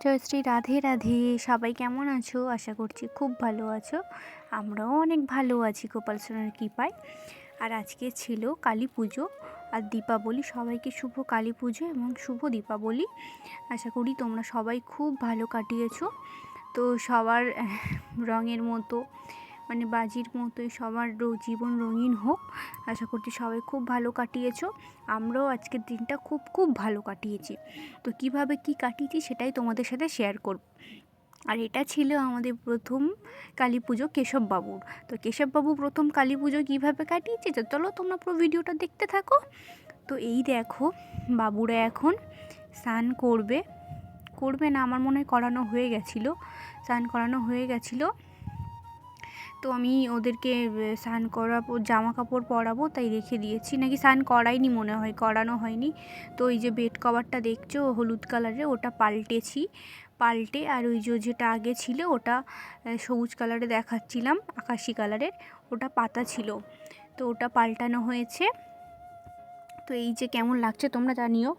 জয়শ্রী রাধে রাধে। সবাই কেমন আছো? আশা করছি খুব ভালো আছো। আমরাও অনেক ভালো আছি গোপাল সোনার কৃপায়। আর আজকে ছিল কালী পুজো আর দীপাবলি। সবাইকে শুভ কালী পুজো এবং শুভ দীপাবলি। আশা করি তোমরা সবাই খুব ভালো কাটিয়েছো। তো সবার রঙের মতো মানে বাজির মতোই সবার জীবন রঙিন হোক। আশা করছি সবাই খুব ভালো কাটিয়েছো। আমরাও আজকের দিনটা খুব খুব ভালো কাটিয়েছি। তো কীভাবে কি কাটিয়েছি সেটাই তোমাদের সাথে শেয়ার করব। আর এটা ছিল আমাদের প্রথম কালী পুজো কেশববাবুর তো কেশববাবু প্রথম কালী পুজো কীভাবে কাটিয়েছে? তো চলো তোমরা পুরো ভিডিওটা দেখতে থাকো। তো এই দেখো, বাবুরা এখন স্নান করবে। করবে না, আমার মনে হয় করানো হয়ে গেছিল। স্নান করানো হয়ে গেছিল। তো আমি ওদেরকে স্নান করাবো জামা কাপড় পরাবো, তাই রেখে দিয়েছি। নাকি স্নান করাইনি মনে হয়, করানো হয়নি। তো এই যে বেড কভারটা দেখছ, হলুদ কালারের, ওটা পাল্টেছি। পাল্টে আর ওই যে, যেটা আগে ছিল, ওটা সবুজ কালারে দেখাচ্ছিলাম, আকাশি কালারের, ওটা পাতা ছিল। তো ওটা পাল্টানো হয়েছে। তো এই যে কেমন লাগছে তোমরা জানিও।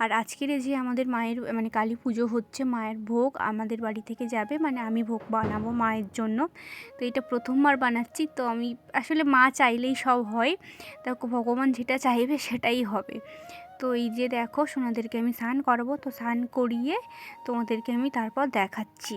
আর আজকের যে আমাদের মায়ের মানে কালী পুজো হচ্ছে মায়ের ভোগ, আমাদের বাড়ি থেকে যাবে মানে আমি ভোগ বানাবো মায়ের জন্য। তো এটা প্রথমবার বানাচ্ছি, তো আমি আসলে মা চাইলেই সব হয়। তা ভগবান যেটা চাইবে সেটাই হবে। তো এই যে দেখো, সোনাদেরকে আমি স্নান করাবো, তো স্নান করিয়ে তোমাদেরকে আমি তারপর দেখাচ্ছি।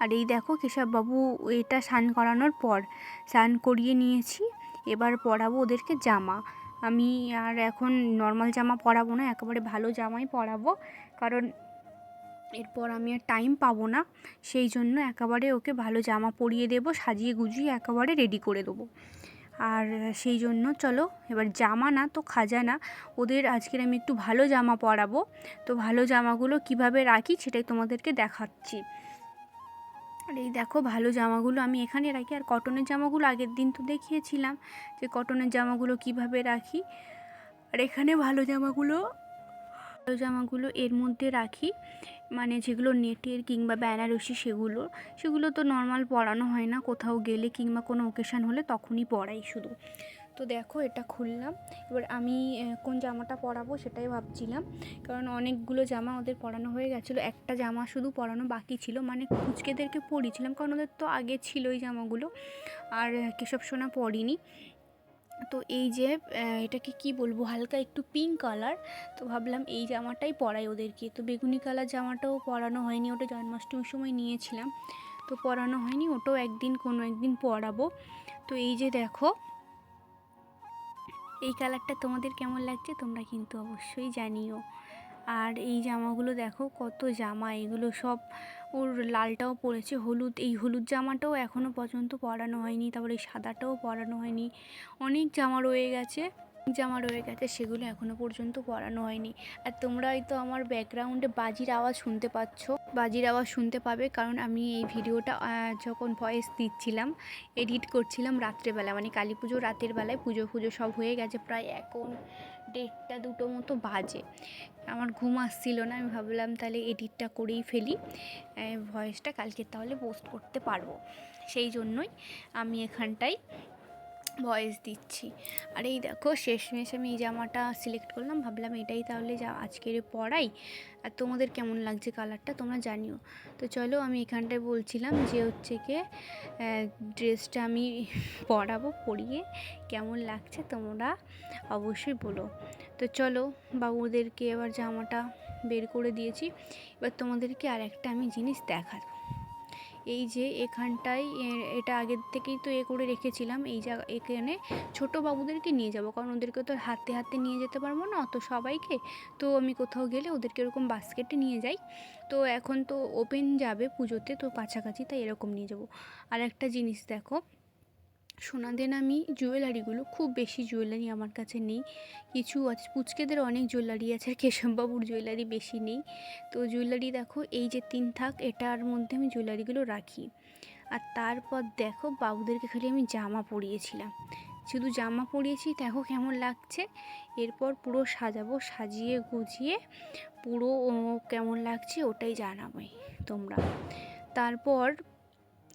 আর এই দেখো কেশববাবু, এটা স্নান করানোর পর স্নান করিয়ে নিয়েছি। এবার পরাবো ওদেরকে জামা। আমি আর এখন নর্মাল জামা পরাবো না, একেবারে ভালো জামাই পরাবো। কারণ এরপর আমি আর টাইম পাবো না, সেই জন্য একেবারে ওকে ভালো জামা পরিয়ে দেবো, সাজিয়ে গুজিয়ে একেবারে রেডি করে দেবো। আর সেই জন্য চলো, এবার জামা না তো খাজানা ওদের আজকের আমি একটু ভালো জামা পরাবো। তো ভালো জামাগুলো কীভাবে রাখি সেটাই তোমাদেরকে দেখাচ্ছি। আর এই দেখো ভালো জামাগুলো আমি এখানে রাখি। আর কটনের জামাগুলো আগের দিন তো দেখিয়েছিলাম যে কটনের জামাগুলো কীভাবে রাখি। আর এখানে ভালো জামাগুলো ভালো জামাগুলো এর মধ্যে রাখি। মানে যেগুলো নেটের কিংবা বেনারসি সেগুলো সেগুলো তো নর্মাল পরানো হয় না। কোথাও গেলে কিংবা কোনো ওকেশান হলে তখনই পরাই শুধু। তো দেখো, এটা খুললাম। এবার আমি কোন জামাটা পরাবো সেটাই ভাবছিলাম। কারণ অনেকগুলো জামা ওদের পরানো হয়ে গেছিল। একটা জামা শুধু পরানো বাকি ছিল। মানে কুচকেদেরকে পরিয়েছিলাম, কারণ ওদের তো আগে ছিল এই জামাগুলো। আর কেশব সোনা পরিনি। তো এই যে এটাকে কি বলব, হালকা একটু পিঙ্ক কালার তো ভাবলাম এই জামাটাই পরাই ওদেরকে। তো বেগুনি কালার জামাটাও পরানো হয়নি, ওটা জন্মাষ্টমীর সময় নিয়েছিলাম। তো পরানো হয়নি, ওটাও একদিন, কোনো একদিন পরাবো। তো এই যে দেখো এই কালারটা তোমাদের কেমন লাগছে তোমরা কিন্তু অবশ্যই জানিও। আর এই জামাগুলো দেখো কত জামা, এগুলো সব ওর লালটাও পড়েছে হলুদ, এই হলুদ জামাটাও এখনও পর্যন্ত পরানো হয়নি, তারপরে এই সাদাটাও পরানো হয়নি, অনেক জামা রয়ে গেছে। জামা রয়ে গেছে, সেগুলো এখনও পর্যন্ত পরানো হয়নি। আর তোমরা হয়তো আমার ব্যাকগ্রাউন্ডে বাজির আওয়াজ শুনতে পাচ্ছ। বাজির আওয়াজ শুনতে পাবে কারণ আমি এই ভিডিওটা যখন ভয়েস দিচ্ছিলাম এডিট করছিলাম রাত্রেবেলা। মানে কালী পুজো রাতের বেলায় পুজো ফুজো সব হয়ে গেছে প্রায় এখন দেড়টা দুটো মতো বাজে। আমার ঘুম আসছিল না, আমি ভাবলাম তাহলে এডিটটা করেই ফেলি। ভয়েসটা কালকে তাহলে পোস্ট করতে পারব। সেই জন্যই আমি এখানটায় ভয়েস দিচ্ছি। আর এই দেখো, শেষমেশ আমি এই জামাটা সিলেক্ট করলাম। ভাবলাম এটাই তাহলে যা আজকের পরাই আর তোমাদের কেমন লাগছে কালারটা তোমরা জানিও। তো চলো আমি এখানটায় বলছিলাম যে হচ্ছে গিয়ে ড্রেসটা আমি পরাবো পরিয়ে কেমন লাগছে তোমরা অবশ্যই বলো। তো চলো, বাবুদেরকে এবার জামাটা বের করে দিয়েছি। এবার তোমাদেরকে আর একটা আমি জিনিস দেখাবো। এই যে এখানটায় এটা আগের থেকেই তো এ করে রেখেছিলাম, এই জায়গা, এখানে ছোটো বাবুদেরকে নিয়ে যাব। কারণ ওদেরকে তো হাতে হাতে নিয়ে যেতে পারব না, অত সবাইকে। তো আমি কোথাও গেলে ওদেরকে এরকম বাস্কেটে নিয়ে যাই। তো এখন তো ওপেন যাবে পুজোতে, তো কাছাকাছি তাই এরকম নিয়ে যাব। আর একটা জিনিস দেখো সোনাদের আমি জুয়েলারিগুলো, খুব বেশি জুয়েলারি আমার কাছে নেই। কিছু আছে, পুচকেদের অনেক জুয়েলারি আছে, আর কেশববাবুর জুয়েলারি বেশি নেই। তো জুয়েলারি দেখো, এই যে তিন থাক, এটার মধ্যে আমি জুয়েলারিগুলো রাখি। আর তারপর দেখো, বাবুদেরকে খালি আমি জামা পরিয়েছিলাম। শুধু জামা পরিয়েছি, দেখো কেমন লাগছে। এরপর পুরো সাজাবো, সাজিয়ে গুজিয়ে পুরো কেমন লাগছে ওটাই জানাবোই তোমরা। তারপর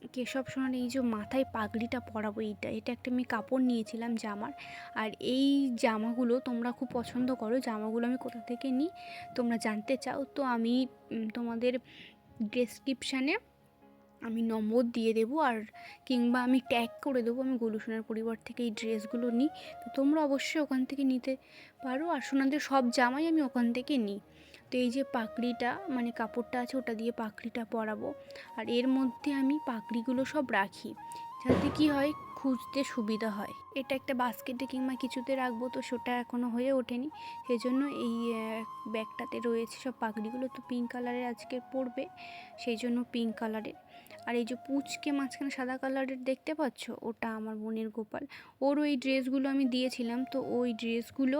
কেশব সোনার এই যে মাথায় পাগড়িটা পরাবো, এইটা, এটা একটা আমি কাপড় নিয়েছিলাম জামার। আর এই জামাগুলো তোমরা খুব পছন্দ করো, জামাগুলো আমি কোথা থেকে নিই তোমরা জানতে চাও। তো আমি তোমাদের ডেসক্রিপশানে আমি নম্বর দিয়ে দেবো আর কিংবা আমি ট্যাগ করে দেবো, আমি গোলুসোনার পরিবার থেকে এই ড্রেসগুলো নিই। তো তোমরা অবশ্যই ওখান থেকে নিতে পারো আর সোনাদের সব জামাই আমি ওখান থেকে নিই। তো এই যে পাকড়িটা মানে কাপড়টা আছে ওটা দিয়ে পাকড়িটা পরাবো। আর এর মধ্যে আমি পাকড়িগুলো সব রাখি, যাতে কি হয়, খুঁজতে সুবিধা হয়। এটা একটা বাস্কেটে কিংবা কিছুতে রাখব, তো সেটা এখনও হয়ে ওঠেনি। সেই জন্য এই ব্যাগটাতে রয়েছে সব পাগড়িগুলো তো পিঙ্ক কালারের আজকে পড়বে সেই জন্য পিঙ্ক কালারের আর এই যে পুচকে মাঝখানে সাদা কালারের দেখতে পাচ্ছ? ওটা আমার বোনের গোপাল। ওর ওই ড্রেসগুলো আমি দিয়েছিলাম, তো ওই ড্রেসগুলো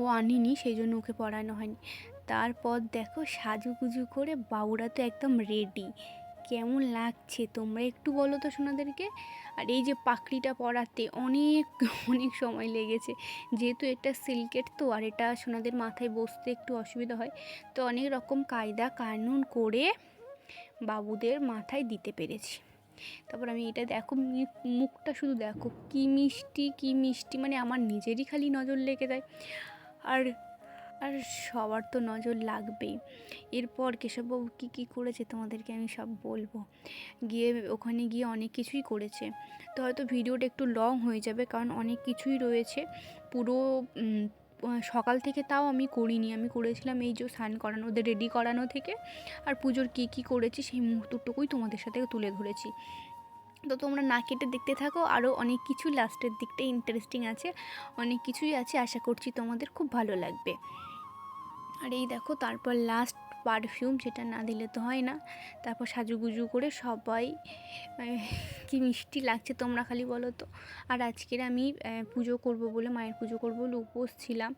ও আনিনি, সেই জন্য ওকে পরানো হয়নি। তারপর দেখো সাজুগুজু করে বাবুরা তো একদম রেডি কেমন লাগছে তোমরা একটু বলো তো সোনাদেরকে। আর এই যে পাকড়িটা পরাতে অনেক অনেক সময় লেগেছে। যেহেতু এটা সিল্কের তো, আর এটা সোনাদের মাথায় বসতে একটু অসুবিধা হয়। তো অনেক রকম কায়দা কানুন করে বাবুদের মাথায় দিতে পেরেছি। তারপর আমি এটা দেখো মুখটা শুধু দেখো, কি মিষ্টি কি মিষ্টি মানে আমার নিজেরই খালি নজর লেগে যায়। আর আর সবার তো নজর লাগবেই। এরপর কেশববাবু কী কী করেছে তোমাদেরকে আমি সব বলব। গিয়ে ওখানে গিয়ে অনেক কিছুই করেছে। তো হয়তো ভিডিওটা একটু লং হয়ে যাবে, কারণ অনেক কিছুই রয়েছে। পুরো সকাল থেকে তাও আমি করিনি। আমি করেছিলাম এই যে স্নান করানো, ওদের রেডি করানো থেকে। আর পুজোর কী কী করেছি সেই মুহূর্তটুকুই তোমাদের সাথে তুলে ধরেছি। তো তোমরা না কেটে দেখতে থাকো আরও অনেক কিছু লাস্টের দিকটা ইন্টারেস্টিং আছে। অনেক কিছুই আছে, আশা করছি তোমাদের খুব ভালো লাগবে। আর এই দেখো, তারপর লাস্ট পারফিউম যেটা না দিলে তো হয় না। তারপর সাজুগুজু করে সবাই কি মিষ্টি লাগছে তোমরা খালি বলো তো। আর আজকের আমি পুজো করব বলে, মায়ের পুজো করব বলে উপোস ছিলাম।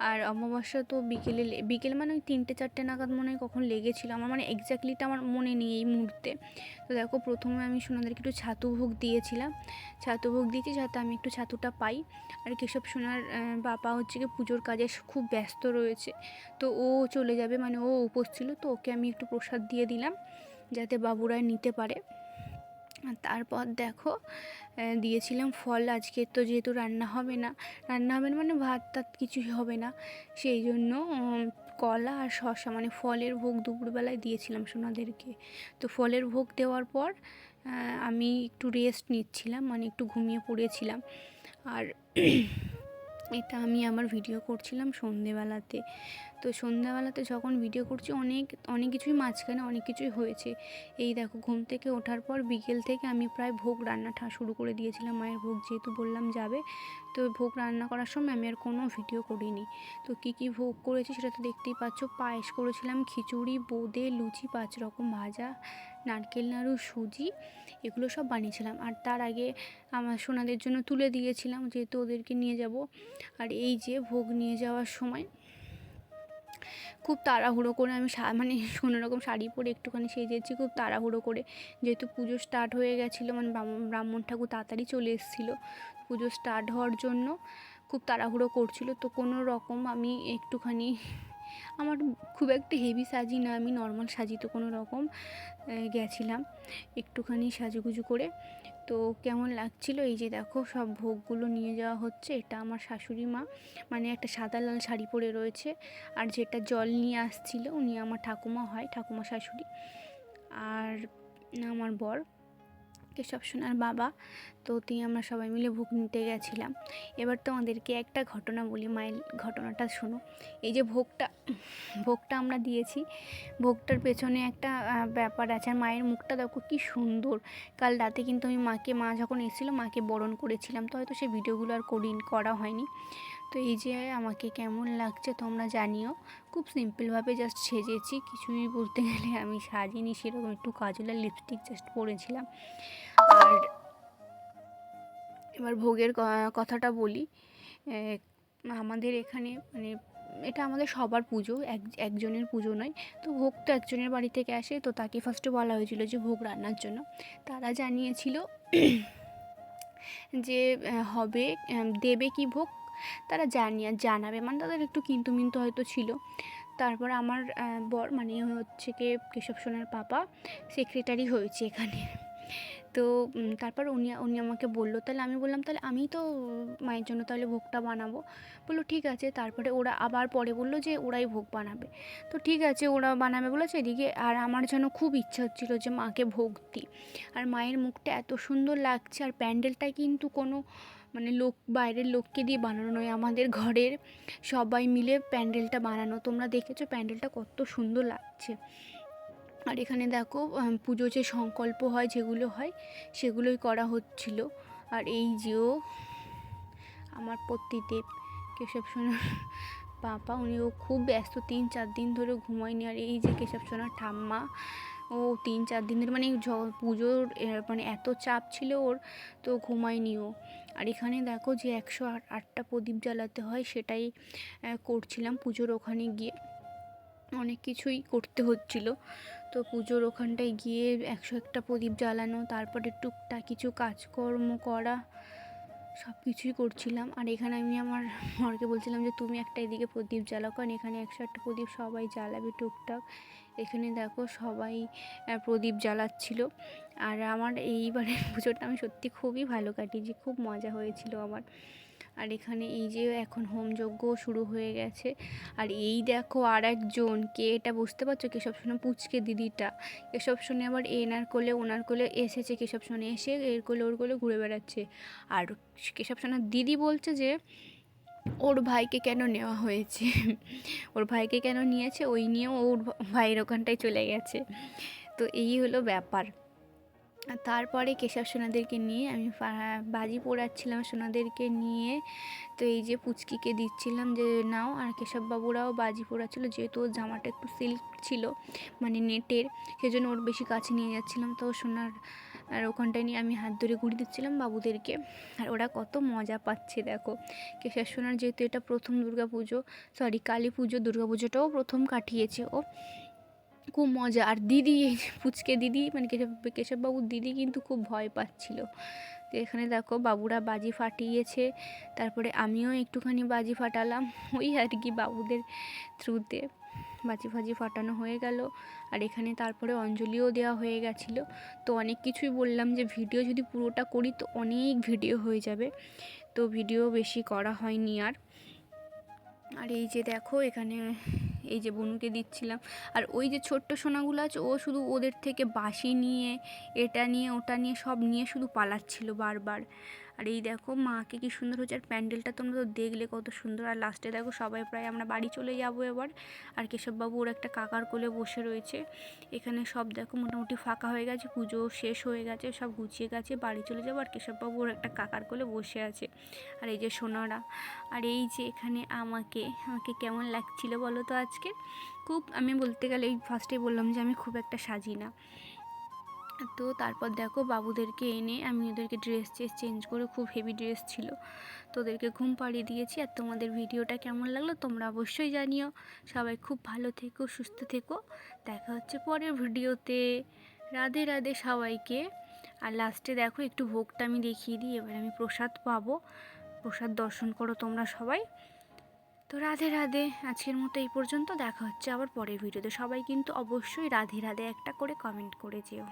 আর অমাবস্যা তো বিকেলে বিকেল মানে ওই তিনটে, চারটে নাগাদ মনে হয় কখন লেগেছিল। আমার মানে এক্স্যাক্টলিটা আমার মনে নেই এই মুহূর্তে। তো দেখো প্রথমে আমি সোনাদেরকে একটু ছাতু ভোগ দিয়েছিলাম। ছাতু ভোগ দিয়েছি যাতে আমি একটু ছাতুটা পাই। আর কেশব সোনার বাবা হচ্ছে কি পুজোর কাজে খুব ব্যস্ত রয়েছে। তো ও চলে যাবে মানে ও উপোস ছিল, তো ওকে আমি একটু প্রসাদ দিয়ে দিলাম, যাতে বাবুরা নিতে পারে। তারপর দেখো দিয়েছিলাম ফল। আজকে তো যেহেতু রান্না হবে না, রান্না হবে না মানে ভাত টাত কিছুই হবে না। সেই জন্য কলা আর শসা মানে ফলের ভোগ দুপুরবেলায় দিয়েছিলাম সোনাদেরকে। তো ফলের ভোগ দেওয়ার পর আমি একটু রেস্ট নিচ্ছিলাম মানে একটু ঘুমিয়ে পড়েছিলাম। আর এটা আমি আমার ভিডিও করছিলাম সন্ধেবেলাতে। তো সন্ধ্যাবেলাতে যখন ভিডিও করছি, অনেক অনেক কিছুই মাঝখানে অনেক কিছুই হয়েছে। এই দেখো, ঘুম থেকে ওঠার পর বিকেল থেকে আমি প্রায় ভোগ রান্নাটা শুরু করে দিয়েছিলাম, মায়ের ভোগ যেহেতু বললাম যাবে। তো ভোগ রান্না করার সময় আমি আর কোনো ভিডিও করিনি। তো কী কী ভোগ করেছি সেটা তো দেখতেই পাচ্ছ। পায়েস করেছিলাম, খিচুড়ি, বোঁদে, লুচি, পাঁচ রকম ভাজা নারকেল, নাড়ু, সুজি, এগুলো সব বানিয়েছিলাম। আর তার আগে আমার সোনাদের জন্য তুলে দিয়েছিলাম, যেহেতু ওদেরকে নিয়ে যাব। আর এই যে ভোগ নিয়ে যাওয়ার সময় খুব তাড়াহুড়ো করে আমি মানে কোনো রকম শাড়ি পরে একটুখানি সেজেছি খুব তাড়াহুড়ো করে। যেহেতু পুজো স্টার্ট হয়ে গেছিল মানে ব্রাহ্মণ ঠাকুর তাড়াতাড়ি চলে এসেছিল পুজো স্টার্ট হওয়ার জন্য, খুব তাড়াহুড়ো করছিল। তো কোনো রকম আমি একটুখানি আমার খুব একটা হেভি সাজি না, আমি নর্মাল সাজি তো কোনো রকম গেছিলাম একটুখানি সাজুগুজু করে। তো কেমন লাগছিল? এই যে দেখো, সব ভোগগুলো নিয়ে যাওয়া হচ্ছে। এটা আমার শাশুড়ি মা মানে একটা সাদা লাল শাড়ি পরে রয়েছে। আর যেটা জল নিয়ে আসছিল, উনি আমার ঠাকুমা হয়, ঠাকুমা শাশুড়ি। আর আমার বর কেশব সোনার বাবা। তো তিনি আমরা সবাই মিলে ভোগ নিতে গেছিলাম। এবার তোমাদেরকে একটা ঘটনা বলি, মায়ের ঘটনাটা শোনো। এই যে ভোগটা ভোগটা আমরা দিয়েছি, ভোগটার পেছনে একটা ব্যাপার আছে। আর মায়ের মুখটা দেখো কি সুন্দর। কাল রাতে কিন্তু আমি মাকে, মা যখন এসেছিল, মাকে বরণ করেছিলাম। তো হয়তো সেই ভিডিওগুলো আর করি করা হয়নি। তো এই যে আমাকে কেমন লাগছে তোমরা জানিও। খুব সিম্পলভাবে জাস্ট সেজেছি, কিছুই বলতে গেলে আমি সাজিনি, সেরকম একটু কাজল আর লিপস্টিক জাস্ট পরেছিলাম। আর এবার ভোগের কথাটা বলি। আমাদের এখানে মানে এটা আমাদের সবার পুজো, এক, একজনের পুজো নয়। তো ভোগ তো একজনের বাড়ি থেকে আসে, তো তাকে ফার্স্টে বলা হয়েছিল যে ভোগ রান্নার জন্য। তারা জানিয়েছিল যে হবে দেবে কি ভোগ? তারা জানিয়ে জানাবে। মানে তাদের একটু কিন্তু মিন্তু হয়তো ছিল। তারপর আমার বর মানে হচ্ছে কি কেশব সোনার পাপা সেক্রেটারি হয়েছে এখানে। তো তারপর উনি উনি আমাকে বলল, তাহলে আমি বললাম, তাহলে আমি তো মায়ের জন্য তাহলে ভোগটা বানাবো। বলল, ঠিক আছে। তারপরে ওরা আবার পরে বলল যে ওরাই ভোগ বানাবে। তো ঠিক আছে, ওরা বানাবে বলেছে। এদিকে আর আমার যেন খুব ইচ্ছা হচ্ছিল যে মাকে ভোগ দিই। আর মায়ের মুখটা এত সুন্দর লাগছে, আর প্যান্ডেলটা কিন্তু কোনো মানে লোক, বাইরের লোককে দিয়ে বানানো নয়, আমাদের ঘরের সবাই মিলে প্যান্ডেলটা বানানো। তোমরা দেখেছ প্যান্ডেলটা কত সুন্দর লাগছে। আর এখানে দেখো পুজো যে সংকল্প হয়, যেগুলো হয়, সেগুলোই করা হচ্ছিল। আর এই যেও আমার পতিদেব কেশব সোনার পাপা উনিও খুব ব্যস্ত, তিন চার দিন ধরে ঘুমায়নি। আর এই যে কেশব সোনার ঠাম্মা ও তিন চার দিন ধরে মানে পুজোর মানে এত চাপ ছিল ওর, তো ঘুমায়নি ও আর এখানে দেখো যে একশো আট, আটটা প্রদীপ জ্বালাতে হয়, সেটাই করছিলাম পুজোর ওখানে গিয়ে। অনেক কিছুই করতে হচ্ছিল। তো পুজোর ওখানটায় গিয়ে একশো একটা প্রদীপ জ্বালানো, তারপরে টুকটাক কিছু কাজকর্ম করা সব কিছুই করছিলাম। আর এখানে আমি আমার মরকে বলছিলাম যে, তুমি একটা এদিকে প্রদীপ জ্বালাও। কারণ এখানে একশো একটা প্রদীপ সবাই জ্বালাবে টুকটাক। এখানে দেখো সবাই প্রদীপ জ্বালাচ্ছিল। আর আমার এইবারে পুজোটা আমি সত্যি খুবই ভালো কাটিয়েছি। খুব মজা হয়েছিল আমার। আর এখানে এই যে এখন হোমযজ্ঞ শুরু হয়ে গেছে। আর এই দেখো আর একজন কে এটা বুঝতে পারছ? কেশব সোনা পুচকে দিদিটা। কেশব সোনে আবার এনার কোলে, ওনার কোলে এসেছে। কেশব সোনে এসে এর কোলে, ওর কোলে ঘুরে বেড়াচ্ছে। আর কেশব সোনার দিদি বলছে যে, ওর ভাইকে কেন নেওয়া হয়েছে? ওর ভাইকে কেন নিয়েছে? ওই নিয়েও ওর ভাইয়ের ওখানটায় চলে গেছে। তো এই হলো ব্যাপার। তারপরে কেশব সোনাদেরকে নিয়ে আমি বাজি পোড়াচ্ছিলাম সোনাদেরকে নিয়ে। তো এই যে পুচকিকে দিচ্ছিলাম যে, নাও। আর কেশববাবুরাও বাজি পোড়াচ্ছিল, যেহেতু ওর জামাটা একটু সিল্ক ছিল মানে নেটের, সেজন্য ওর বেশি কাছে নিয়ে যাচ্ছিলাম। তো সোনার, আর ওখানটায় নিয়ে আমি হাত ধরে ঘুরিয়ে দিচ্ছিলাম বাবুদেরকে। আর ওরা কত মজা পাচ্ছে, দেখো। কেশব সোনার যেহেতু এটা প্রথম দুর্গা পুজো সরি কালী পুজো দুর্গা পুজোটাও প্রথম কাটিয়েছে ও। খুব মজা। আর দিদি, এই পুচকে দিদি মানে কেশব, কেশববাবুর দিদি কিন্তু খুব ভয় পাচ্ছিল। তো এখানে দেখো বাবুরা বাজি ফাটিয়েছে। তারপরে আমিও একটুখানি বাজি ফাটালাম। ওই আর কি বাবুদের থ্রুতে বাজি ফাজি ফাটানো হয়ে গেল। আর এখানে তারপরে অঞ্জলিও দেওয়া হয়ে গেছিল। তো অনেক কিছুই বললাম যে ভিডিও যদি পুরোটা করি তো অনেক ভিডিও হয়ে যাবে। তো ভিডিও বেশি করা হয়নি আর। আর এই যে দেখো, এখানে এই যে বনুকে দিচ্ছিলাম। আর ওই যে ছোট্ট সোনাগুলো আছে, ও শুধু ওদের থেকে বাসি নিয়ে, এটা নিয়ে, ওটা নিয়ে, সব নিয়ে শুধু পালাচ্ছিল বারবার। আর এই দেখো মাকে কি সুন্দর হচ্ছে, আর প্যান্ডেলটা তোমরা তো দেখলে কত সুন্দর। আর লাস্টে দেখো সবাই প্রায় আমরা বাড়ি চলে যাব এবার। আর কেশববাবু ওর একটা কাকার কোলে বসে রয়েছে। এখানে সব দেখো মোটামুটি ফাঁকা হয়ে গেছে, পুজো শেষ হয়ে গেছে, সব গুছিয়ে গেছে, বাড়ি চলে যাব। আর কেশববাবু ওর একটা কাকার কোলে বসে আছে। আর এই যে সোনারা, আর এই যে এখানে আমাকে আমাকে কেমন লাগছিল বলো তো আজকে? খুব, আমি বলতে গেলে এই ফার্স্টে বললাম যে আমি খুব একটা সাজি না। তো তারপর দেখো বাবুদেরকে এনে আমি ওদেরকে ড্রেস চেস চেঞ্জ করে খুব হেভি ড্রেস ছিল। তো ওদেরকে ঘুম পাড়িয়ে দিয়েছি আর তোমাদের ভিডিওটা কেমন লাগল তোমরা অবশ্যই জানিও। সবাই খুব ভালো থেকো, সুস্থ থেকো। দেখা হচ্ছে পরের ভিডিওতে। রাধে রাধে সবাইকে। আর লাস্টে দেখো একটু ভোগটা আমি দেখিয়ে দিই, এবার আমি প্রসাদ পাবো। প্রসাদ দর্শন করো তোমরা সবাই। তো রাধে রাধে, আজকের মতো এই পর্যন্ত। দেখা হচ্ছে আবার পরের ভিডিওতে। সবাই কিন্তু অবশ্যই রাধে রাধে একটা করে কমেন্ট করে যেও।